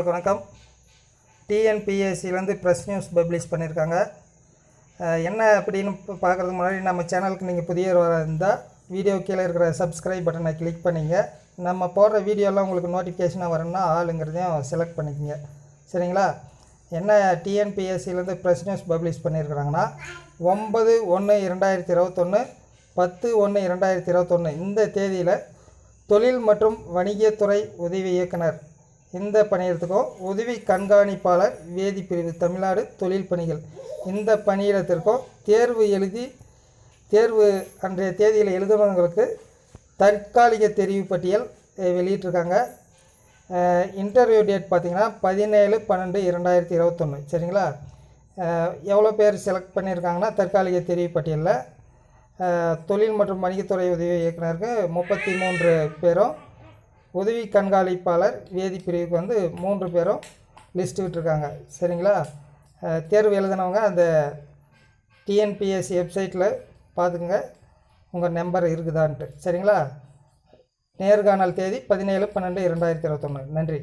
வணக்கம். டிஎன்பிஎஸ்சிலேருந்து press news publish பண்ணியிருக்காங்க என்ன அப்படின்னு பார்க்குறதுக்கு முன்னாடி நம்ம சேனலுக்கு நீங்கள் புதியவராக இருந்தால் வீடியோ கீழே இருக்கிற சப்ஸ்கிரைப் பட்டனை கிளிக் பண்ணிங்க. நம்ம போடுற வீடியோலாம் உங்களுக்கு நோட்டிஃபிகேஷனாக வரணும்னா ஆளுங்கிறதையும் செலக்ட் பண்ணிக்கோங்க. சரிங்களா? என்ன டிஎன்பிஎஸ்சிலேருந்து ப்ரெஸ் நியூஸ் பப்ளிஷ் பண்ணியிருக்கிறாங்கன்னா ஒன்பது ஒன்று இரண்டாயிரத்தி இருபத்தொன்று பத்து ஒன்று இரண்டாயிரத்தி இருபத்தொன்று இந்த தேதியில் தொழில் மற்றும் வணிகத்துறை உதவி இயக்குனர் இந்த பணியிடத்துக்கும் உதவி கண்காணிப்பாளர் வேதி பிரிவு தமிழ்நாடு தொழில் பணிகள். இந்த பணியிடத்திற்கும் தேர்வு எழுதி தேர்வு அன்றைய தேதியில் எழுதுனவங்களுக்கு தற்காலிக தெரிவு பட்டியல் வெளியிட்டிருக்காங்க. இன்டர்வியூ டேட் பார்த்திங்கன்னா பதினேழு பன்னெண்டு இரண்டாயிரத்தி இருபத்தொன்று சரிங்களா? எவ்வளோ பேர் செலக்ட் பண்ணியிருக்காங்கன்னா தற்காலிக தெரிவு பட்டியலில். தொழில் மற்றும் வணிகத்துறை உதவி இயக்குனருக்கு முப்பத்தி மூன்று பேரும் உதவி கண்காணிப்பாளர் வேதிப்பிரிவுக்கு வந்து மூன்று பேரும் லிஸ்ட் விட்டுருக்காங்க. சரிங்களா? தேர்வு எழுதினவங்க அந்த டிஎன்பிஎஸ்சி வெப்சைட்டில் பார்த்துக்குங்க. உங்கள் நம்பர் இருக்குதான்ட்டு. சரிங்களா? நேர்காணல் தேதி பதினேழு பன்னெண்டு இரண்டாயிரத்தி இருபத்தொன்று நன்றி.